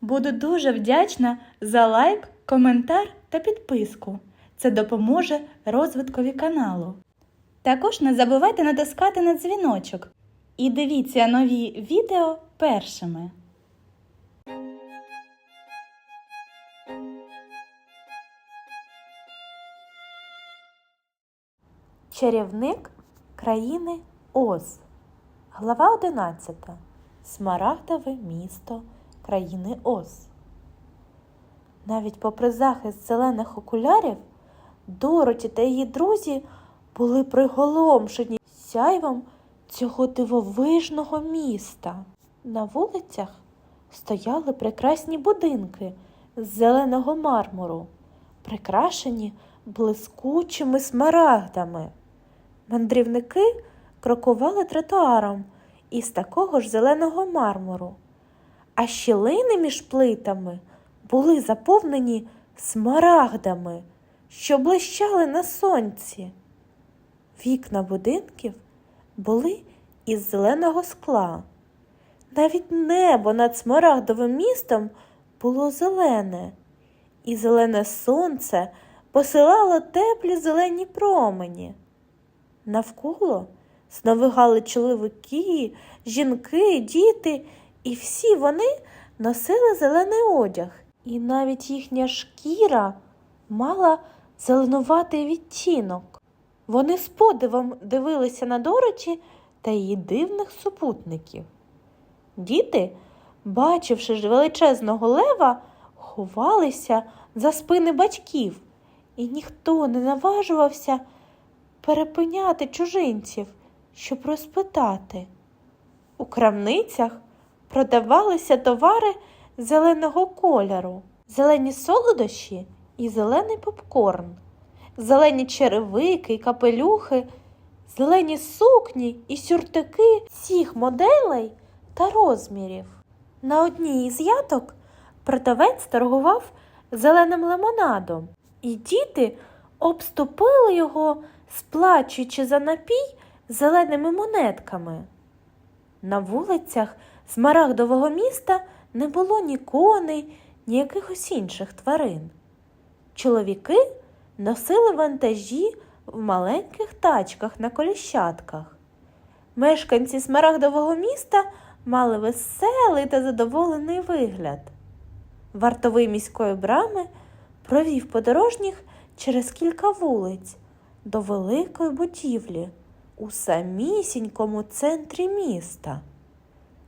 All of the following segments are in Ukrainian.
Буду дуже вдячна за лайк, коментар та підписку. Це допоможе розвиткові каналу. Також не забувайте натискати на дзвіночок і дивіться нові відео першими. Чарівник країни Оз. Глава 11. Смарагдове місто країни Оз. Навіть попри захист зелених окулярів, Дороті та її друзі були приголомшені сяйвом цього дивовижного міста. На вулицях стояли прекрасні будинки з зеленого мармуру, прикрашені блискучими смарагдами. Мандрівники крокували тротуаром із такого ж зеленого мармуру, а щілини між плитами були заповнені смарагдами, що блищали на сонці. Вікна будинків були із зеленого скла. Навіть небо над смарагдовим містом було зелене, і зелене сонце посилало теплі зелені промені. Навколо сновигали чоловіки, жінки, діти, і всі вони носили зелений одяг, і навіть їхня шкіра мала зеленуватий відтінок. Вони з подивом дивилися на Дороті та її дивних супутників. Діти, бачивши ж величезного лева, ховалися за спини батьків, і ніхто не наважувався перепиняти чужинців, щоб розпитати. У крамницях продавалися товари зеленого кольору, зелені солодощі і зелений попкорн, зелені черевики і капелюхи, зелені сукні і сюртики всіх моделей та розмірів. На одній із яток продавець торгував зеленим лимонадом, і діти обступили його, сплачуючи за напій зеленими монетками. На вулицях Смарагдового міста не було ні коней, ні якихось інших тварин. Чоловіки носили вантажі в маленьких тачках на коліщатках. Мешканці Смарагдового міста мали веселий та задоволений вигляд. Вартовий міської брами провів подорожніх через кілька вулиць до великої будівлі у самісінькому центрі міста.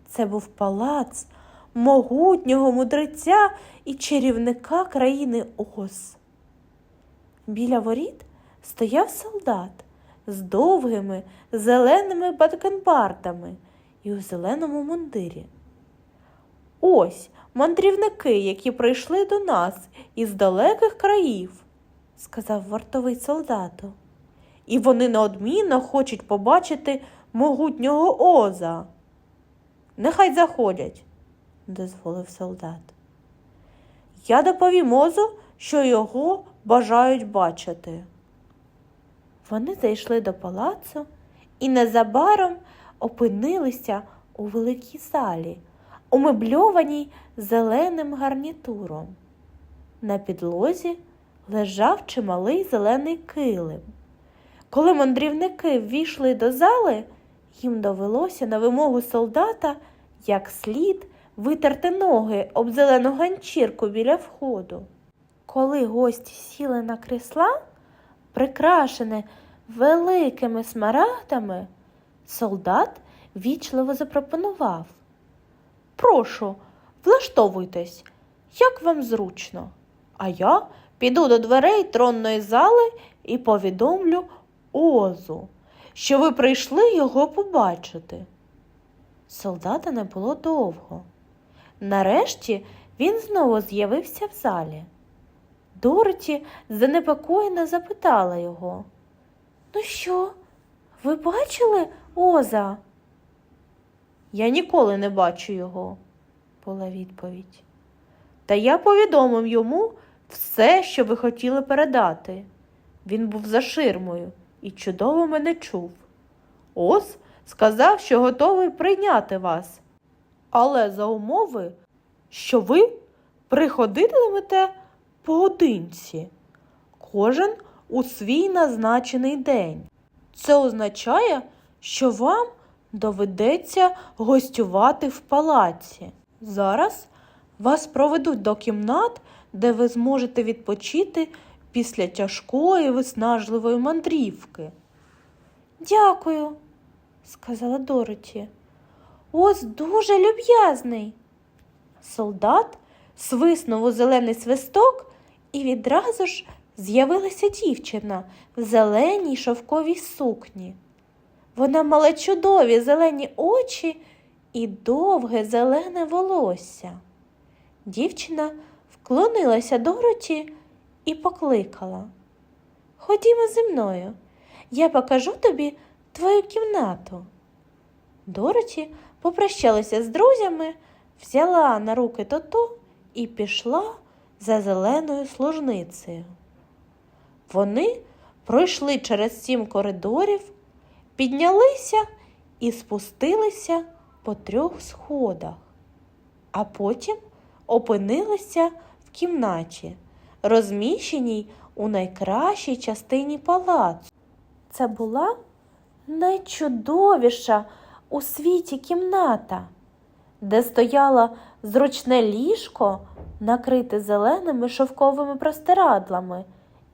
Це був палац могутнього мудреця і чарівника країни Оз. Біля воріт стояв солдат з довгими зеленими бакенбардами і у зеленому мундирі. Ось мандрівники, які прийшли до нас із далеких країв, сказав вартовий солдату. І вони неодмінно хочуть побачити могутнього Оза. Нехай заходять, дозволив солдат. Я доповім Озу, що його бажають бачити. Вони зайшли до палацу і незабаром опинилися у великій залі, умебльованій зеленим гарнітуром. На підлозі лежав чималий зелений килим. Коли мандрівники ввійшли до зали, їм довелося на вимогу солдата як слід витерти ноги об зелену ганчірку біля входу. Коли гості сіли на крісла, прикрашене великими смарагдами, солдат вічливо запропонував. Прошу, влаштовуйтесь, як вам зручно. А я піду до дверей тронної зали і повідомлю Озу, що ви прийшли його побачити. Солдата не було довго. Нарешті він знову з'явився в залі. Дороті занепокоєно запитала його. Ну що, ви бачили Оза? Я ніколи не бачу його, була відповідь. Та я повідомив йому все, що ви хотіли передати. Він був за ширмою і чудово мене чув. Ос сказав, що готовий прийняти вас, але за умови що ви приходитимете поодинці, кожен у свій назначений день. Це означає, що вам доведеться гостювати в палаці. Зараз вас проведуть до кімнат, де ви зможете відпочити після тяжкої виснажливої мандрівки. Дякую, сказала Дороті. Ось дуже люб'язний. Солдат свиснув у зелений свисток, і відразу ж з'явилася дівчина в зеленій шовковій сукні. Вона мала чудові зелені очі і довге зелене волосся. Дівчина вклонилася Дороті і покликала. Ходімо зі мною, я покажу тобі твою кімнату. Дороті попрощалася з друзями, взяла на руки тото і пішла за зеленою служницею. Вони пройшли через сім коридорів, піднялися і спустилися по трьох сходах, а потім опинилися в кімнаті, розміщеній у найкращій частині палацу. Це була найчудовіша у світі кімната, де стояло зручне ліжко, накрите зеленими шовковими простирадлами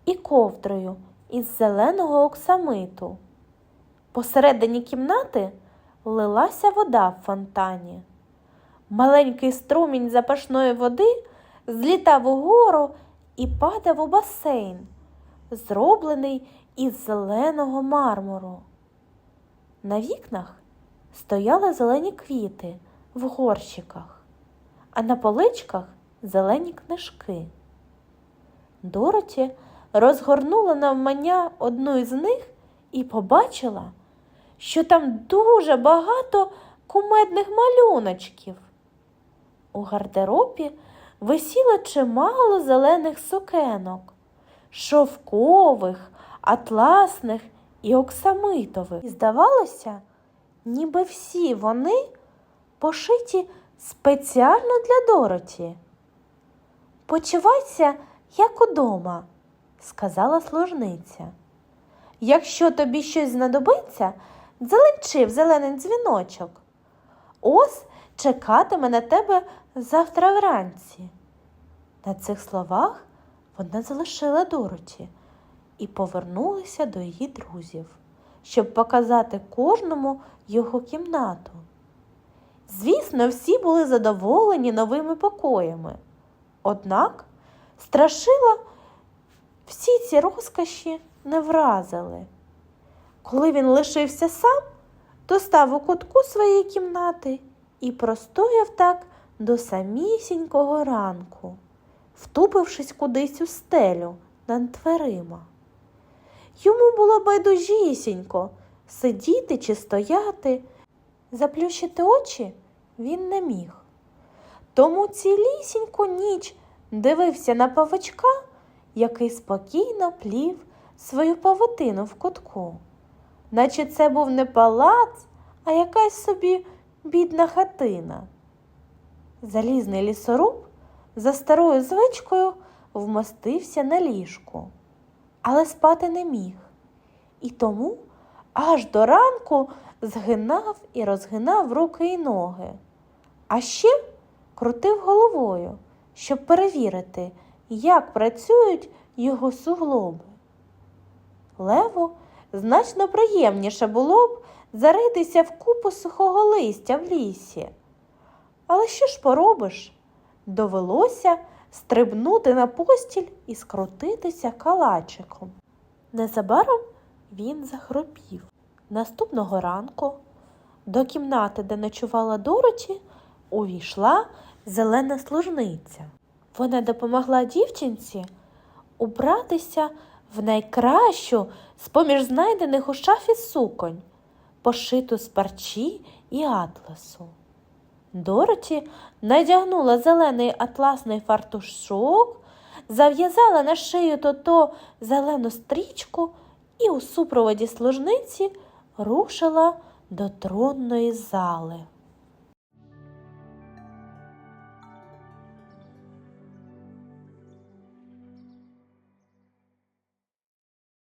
і ковдрою із зеленого оксамиту. Посередині кімнати лилася вода в фонтані. Маленький струмінь запашної води злітав угору і падав у басейн, зроблений із зеленого мармуру. На вікнах стояли зелені квіти в горщиках, а на поличках зелені книжки. Дороті розгорнула навмання одну із них і побачила, що там дуже багато кумедних малюночків. У гардеробі висіло чимало зелених сукенок, шовкових, атласних і оксамитових. І здавалося, ніби всі вони пошиті спеціально для Дороті. Почувайся, як удома, сказала служниця. Якщо тобі щось знадобиться, дзеленчи в зелений дзвіночок. Ось чекатиме на тебе завтра вранці. На цих словах вона залишила Дороті і повернулася до її друзів, щоб показати кожному його кімнату. Звісно, всі були задоволені новими покоями. Однак страшила всі ці розкоші не вразили. Коли він лишився сам, то став у кутку своєї кімнати і простояв так до самісінького ранку, втупившись кудись у стелю над дверима. Йому було байдужісінько сидіти чи стояти, заплющити очі він не міг. Тому цілісіньку ніч дивився на павичка, який спокійно плів свою павутину в кутку, наче це був не палац, а якась собі бідна хатина. Залізний лісоруб за старою звичкою вмостився на ліжку, але спати не міг, і тому аж до ранку згинав і розгинав руки й ноги, а ще крутив головою, щоб перевірити, як працюють його суглоби. Леву значно приємніше було б заритися в купу сухого листя в лісі. Але що ж поробиш? Довелося стрибнути на постіль і скрутитися калачиком. Незабаром він захропів. Наступного ранку до кімнати, де ночувала Дороті, увійшла зелена служниця. Вона допомогла дівчинці убратися в найкращу з поміж знайдених у шафі суконь, пошиту з парчі і атласу. Дороті надягнула зелений атласний фартушок, зав'язала на шию тото зелену стрічку і у супроводі служниці рушила до тронної зали.